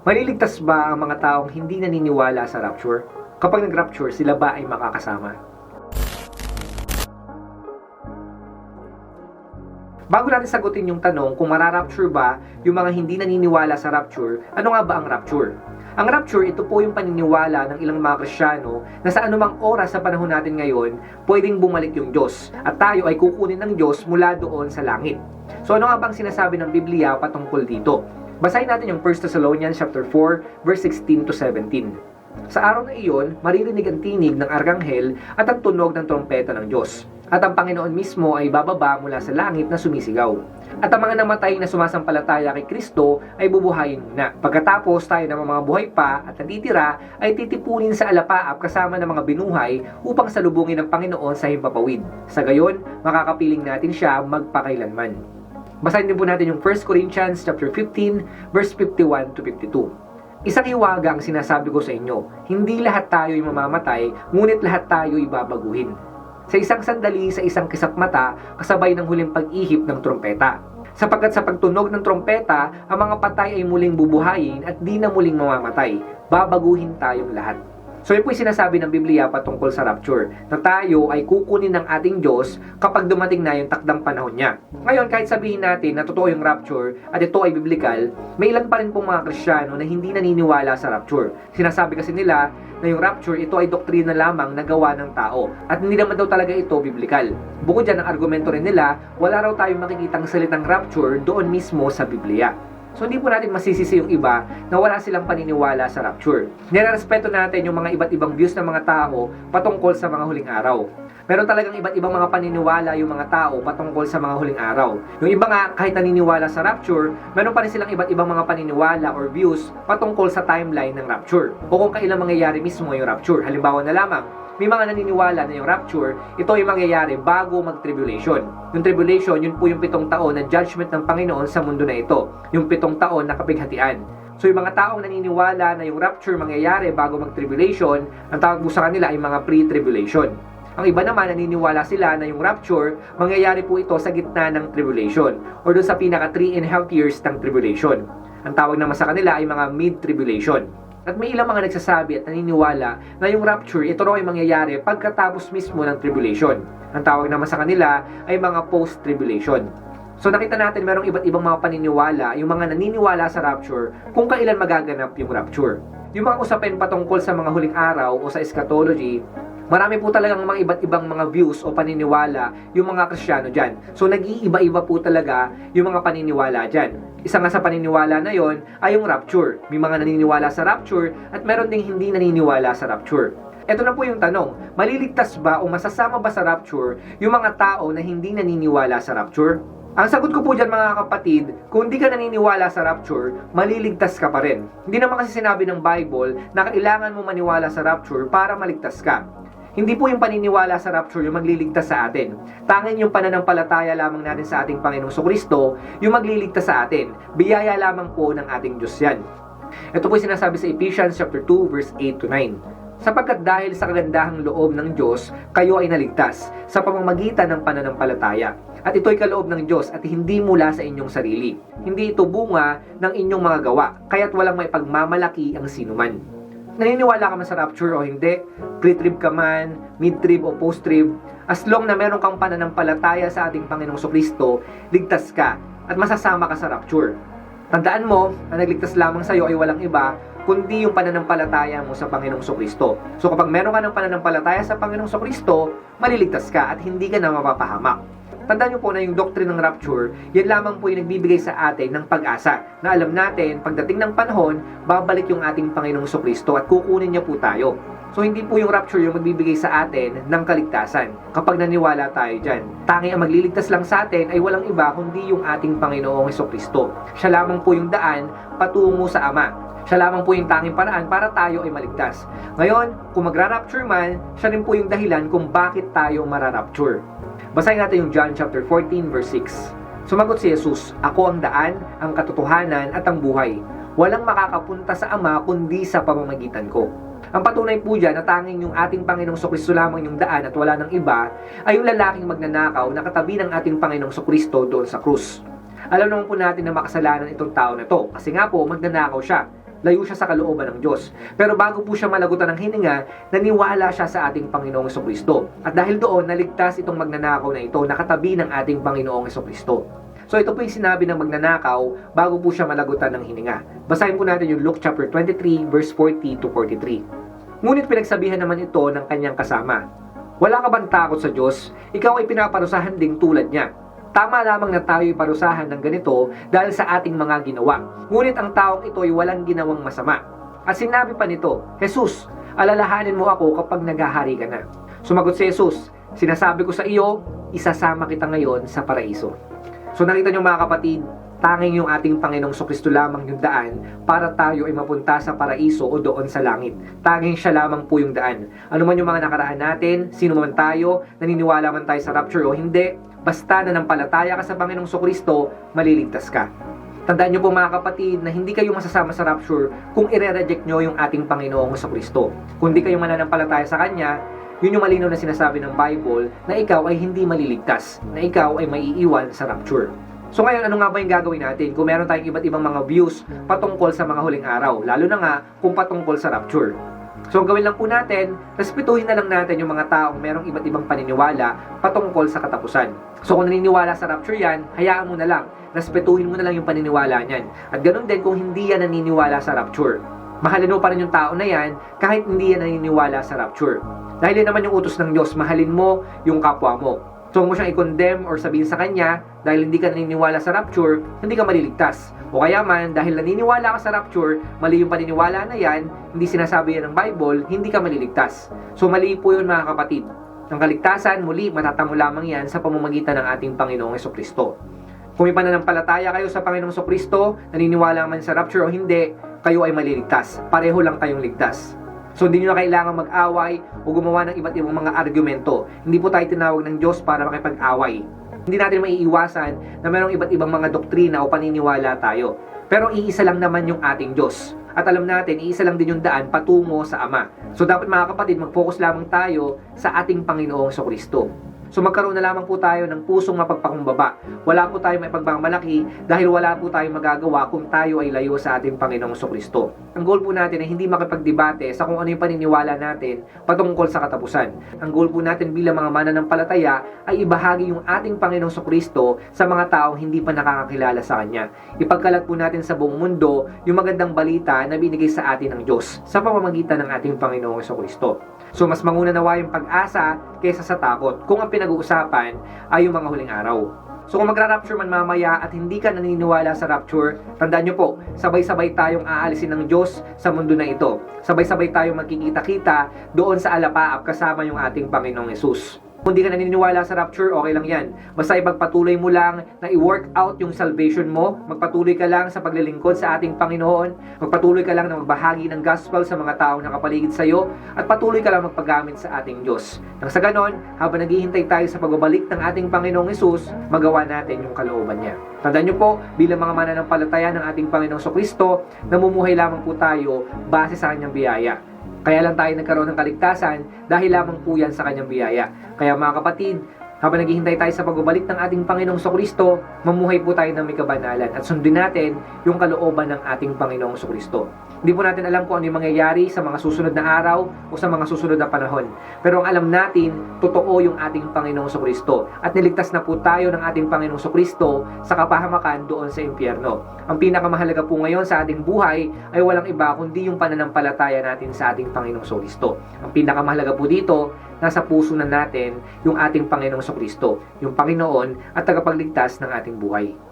Maliligtas ba ang mga taong hindi naniniwala sa rapture? Kapag nag-rapture, sila ba ay makakasama? Bago natin sagutin yung tanong kung mararapture ba yung mga hindi naniniwala sa rapture, ano nga ba ang rapture? Ang rapture, ito po yung paniniwala ng ilang mga Krisyano na sa anumang oras sa panahon natin ngayon, pwedeng bumalik yung Diyos at tayo ay kukunin ng Diyos mula doon sa langit. So ano nga bang sinasabi ng Biblia patungkol dito? Basahin natin yung 1 Thessalonians chapter 4 verse 16 to 17. Sa araw na iyon, maririnig ang tinig ng arkanghel at ang tunog ng trompeta ng Diyos. At ang Panginoon mismo ay bababa mula sa langit na sumisigaw. At ang mga namatay na sumasampalataya kay Kristo ay bubuhayin muna. Pagkatapos tayo ng mga buhay pa at natitira ay titipunin sa alapaap kasama ng mga binuhay upang salubungin ng Panginoon sa himpapawid. Sa gayon, makakapiling natin siya magpakailanman. Basahin din po natin yung 1 Corinthians chapter 15 verse 51 to 52. Isang hiwaga ang sinasabi ko sa inyo, hindi lahat tayo ay mamamatay, ngunit lahat tayo ibabaguhin. Sa isang sandali, sa isang kisap mata, kasabay ng huling pag-ihip ng trompeta. Sapagkat sa pagtunog ng trompeta, ang mga patay ay muling bubuhayin at di na muling mamamatay. Babaguhin tayong lahat. So yun po yung sinasabi ng Biblia patungkol sa rapture, na tayo ay kukunin ng ating Diyos kapag dumating na yung takdang panahon niya. Ngayon, kahit sabihin natin na totoo yung rapture at ito ay biblical, may ilan pa rin pong mga Krisyano na hindi naniniwala sa rapture. Sinasabi kasi nila na yung rapture, ito ay doktrina lamang na gawa ng tao at hindi naman daw talaga ito biblical. Bukod dyan, ang argumento rin nila, wala raw tayong makikitang salitang rapture doon mismo sa Biblia. So hindi po natin masisisi yung iba na wala silang paniniwala sa rapture. Nirerespeto natin yung mga iba't ibang views ng mga tao patungkol sa mga huling araw. Meron talagang iba't ibang mga paniniwala yung mga tao patungkol sa mga huling araw. Yung iba nga, kahit naniniwala sa rapture, meron pa rin silang iba't ibang mga paniniwala or views patungkol sa timeline ng rapture. O kung kailan mangyayari mismo yung rapture. Halimbawa na lamang, may mga naniniwala na yung rapture, ito ay mangyayari bago mag-tribulation. Yung tribulation, yun po yung pitong taon na judgment ng Panginoon sa mundo na ito. Yung pitong taon na kapighatian. So yung mga taong naniniwala na yung rapture mangyayari bago mag-tribulation, ang tawag po sa kanila ay mga pre-tribulation. Ang iba naman naniniwala sila na yung rapture, mangyayari po ito sa gitna ng tribulation or doon sa pinaka 3 and half years ng tribulation. Ang tawag naman sa kanila ay mga mid-tribulation. At may ilang mga nagsasabi at naniniwala na yung rapture ito raw ay mangyayari pagkatapos mismo ng tribulation. Ang tawag naman sa kanila ay mga post-tribulation. So nakita natin merong iba't ibang mga paniniwala, yung mga naniniwala sa rapture, kung kailan magaganap yung rapture. Yung mga usapin patungkol sa mga huling araw o sa eschatology, marami po talagang mga iba't ibang mga views o paniniwala yung mga Kristiyano dyan. So nag-iiba-iba po talaga yung mga paniniwala dyan. Isa nga sa paniniwala na yon ay yung rapture. May mga naniniwala sa rapture at meron ding hindi naniniwala sa rapture. Ito na po yung tanong, maliligtas ba o masasama ba sa rapture yung mga tao na hindi naniniwala sa rapture? Ang sagot ko po dyan mga kapatid, kung hindi ka naniniwala sa rapture, maliligtas ka pa rin. Hindi naman kasi sinabi ng Bible na kailangan mo maniwala sa rapture para maligtas ka. Hindi po yung paniniwala sa rapture yung magliligtas sa atin. Tanging yung pananampalataya lamang natin sa ating Panginoong Kristo yung magliligtas sa atin. Biyaya lamang po ng ating Diyos yan. Ito po yung sinasabi sa Ephesians chapter 2 verse 8 to 9. Sapagkat dahil sa kagandahang loob ng Diyos, kayo ay naligtas sa pamamagitan ng pananampalataya. At ito'y kaloob ng Diyos at hindi mula sa inyong sarili. Hindi ito bunga ng inyong mga gawa, kaya't walang may pagmamalaki ang sinuman naniniwala ka man sa rapture o hindi, pre-trib ka man, mid-trib o post-trib, as long na meron kang pananampalataya sa ating Panginoong Kristo, ligtas ka at masasama ka sa rapture. Tandaan mo, ang nagligtas lamang sa iyo ay walang iba, kundi yung pananampalataya mo sa Panginoong Kristo. So kapag meron ka ng pananampalataya sa Panginoong Kristo, maliligtas ka at hindi ka na mapapahamak. Tandaan niyo po na yung doctrine ng rapture, yan lamang po yung nagbibigay sa atin ng pag-asa na alam natin, pagdating ng panahon, babalik yung ating Panginoong Kristo at kukunin niya po tayo. So hindi po yung rapture yung magbibigay sa atin ng kaligtasan kapag naniwala tayo dyan. Tangi ang magliligtas lang sa atin ay walang iba kundi yung ating Panginoong Kristo. Siya lamang po yung daan patungo sa Ama. Siya lamang po yung tanging paraan para tayo ay maligtas. Ngayon, kung magra-rapture man, siya rin po yung dahilan kung bakit tayo mararapture. Basahin natin yung John chapter 14 verse 6. Sumagot si Jesus, Ako ang daan, ang katotohanan at ang buhay. Walang makakapunta sa Ama kundi sa pamamagitan ko. Ang patunay po dyan na tanging yung ating Panginoong Sokristo lamang yung daan at wala ng iba ay yung lalaking magnanakaw na katabi ng ating Panginoong Sokristo doon sa krus. Alam naman po natin na makasalanan itong tao na to kasi nga po magnanakaw siya. Layo siya sa kalooban ng Diyos. Pero bago po siya malagutan ng hininga, naniwala siya sa ating Panginoong Kristo. At dahil doon, naligtas itong magnanakaw na ito, nakatabi ng ating Panginoong Kristo. So ito po yung sinabi ng magnanakaw bago po siya malagutan ng hininga. Basahin po natin yung Luke chapter 23 verse 40 to 43. Ngunit pinagsabihan naman ito ng kanyang kasama. Wala ka bang takot sa Diyos? Ikaw ay pinaparusahan ding tulad niya. Tama lamang na tayo'y parusahan ng ganito dahil sa ating mga ginawa. Ngunit ang taong ito ay walang ginawang masama. At sinabi pa nito, Jesus, alalahanin mo ako kapag naghahari ka na. Sumagot si Jesus, sinasabi ko sa iyo, isasama kita ngayon sa paraiso. So nakita nyo mga kapatid, tanging yung ating Panginoong Kristo lamang yung daan para tayo ay mapunta sa paraiso o doon sa langit. Tanging siya lamang po yung daan. Ano man yung mga nakaraan natin, sino man tayo, naniniwala man tayo sa rapture o hindi, basta na palataya ka sa Panginoong Kristo, maliligtas ka. Tandaan nyo po mga kapatid na hindi kayo masasama sa rapture kung ire-reject nyo yung ating Panginoong Kristo. Kung di kayo mananampalataya sa Kanya, yun yung malinaw na sinasabi ng Bible na ikaw ay hindi maliligtas, na ikaw ay maiiwan sa rapture. So ngayon, ano nga ba yung gagawin natin kung meron tayong iba't ibang mga views patungkol sa mga huling araw, lalo na nga kung patungkol sa rapture. So ang gawin lang po natin, respetuhin na lang natin yung mga taong merong iba't ibang paniniwala patungkol sa katapusan. So kung naniniwala sa rapture yan, hayaan mo na lang. Respetuhin mo na lang yung paniniwala niyan. At ganun din kung hindi yan naniniwala sa rapture. Mahalin mo pa rin yung tao na yan kahit hindi yan naniniwala sa rapture. Dahil yan naman yung utos ng Diyos, mahalin mo yung kapwa mo. So, kung mo siyang i-condemn or sabihin sa kanya, dahil hindi ka naniniwala sa rapture, hindi ka maliligtas. O kaya man, dahil naniniwala ka sa rapture, mali yung paniniwala na yan, hindi sinasabi yan ng Bible, hindi ka maliligtas. So, mali po yun mga kapatid. Ang kaligtasan, muli, matatamo lamang yan sa pamamagitan ng ating Panginoong Kristo. Kung may pananampalataya kayo sa Panginoong Kristo, naniniwala man sa rapture o hindi, kayo ay maliligtas. Pareho lang tayong ligtas. So hindi nyo na kailangan mag-away o gumawa ng iba't ibang mga argumento. Hindi po tayo tinawag ng Diyos para makipag-away. Hindi natin maiiwasan na mayroong iba't ibang mga doktrina o paniniwala tayo. Pero iisa lang naman yung ating Diyos. At alam natin, iisa lang din yung daan patungo sa Ama. So dapat mga kapatid, mag-focus lamang tayo sa ating Panginoong Kristo. So magkaroon na lamang po tayo ng pusong mapagpakumbaba. Wala po tayong maipagmamalaki dahil wala po tayong magagawa kung tayo ay layo sa ating Panginoong Kristo. Ang goal po natin ay hindi makipagdebate sa kung ano yung paniniwala natin patungkol sa katapusan. Ang goal po natin bilang mga mananampalataya ay ibahagi yung ating Panginoong Kristo sa mga taong hindi pa nakakakilala sa Kanya. Ipagkalat po natin sa buong mundo yung magandang balita na binigay sa atin ng Diyos sa pamamagitan ng ating Panginoong Kristo. So mas manguna nawa yung pag-asa kaysa sa takot kung ang pinag-uusapan ay yung mga huling araw. So kung magra-rapture man mamaya at hindi ka naniniwala sa rapture, tandaan nyo po, sabay-sabay tayong aalisin ng Diyos sa mundo na ito. Sabay-sabay tayong magkikita-kita doon sa alapaap kasama yung ating Panginoong Yesus. Kung di ka naniniwala sa rapture, okay lang yan. Basta ipagpatuloy mo lang na i-work out yung salvation mo. Magpatuloy ka lang sa paglilingkod sa ating Panginoon. Magpatuloy ka lang na magbahagi ng gospel sa mga taong nakapaligid sa iyo. At patuloy ka lang magpagamit sa ating Diyos. Nang sa ganon, habang naghihintay tayo sa pagbabalik ng ating Panginoong Yesus, magawa natin yung kalooban niya. Tandaan niyo po, bilang mga mananampalataya ng ating Panginoong Kristo, namumuhay lamang po tayo base sa kanyang biyaya. Kaya lang tayo nagkaroon ng kaligtasan dahil lamang po yan sa kanyang biyaya. Kaya mga kapatid, habang naghihintay tayo sa pagbabalik ng ating Panginoong Kristo, mamuhay po tayo ng may kabanalan at sundin natin yung kalooban ng ating Panginoong Kristo. Hindi po natin alam kung ano yung mangyayari sa mga susunod na araw o sa mga susunod na panahon. Pero ang alam natin, totoo yung ating Panginoong Kristo. At niligtas na po tayo ng ating Panginoong Kristo sa kapahamakan doon sa impyerno. Ang pinakamahalaga po ngayon sa ating buhay ay walang iba kundi yung pananampalataya natin sa ating Panginoong Kristo. Ang pinakamahalaga po dito, nasa puso na natin yung ating Panginoong Kristo, yung Panginoon at tagapagligtas ng ating buhay.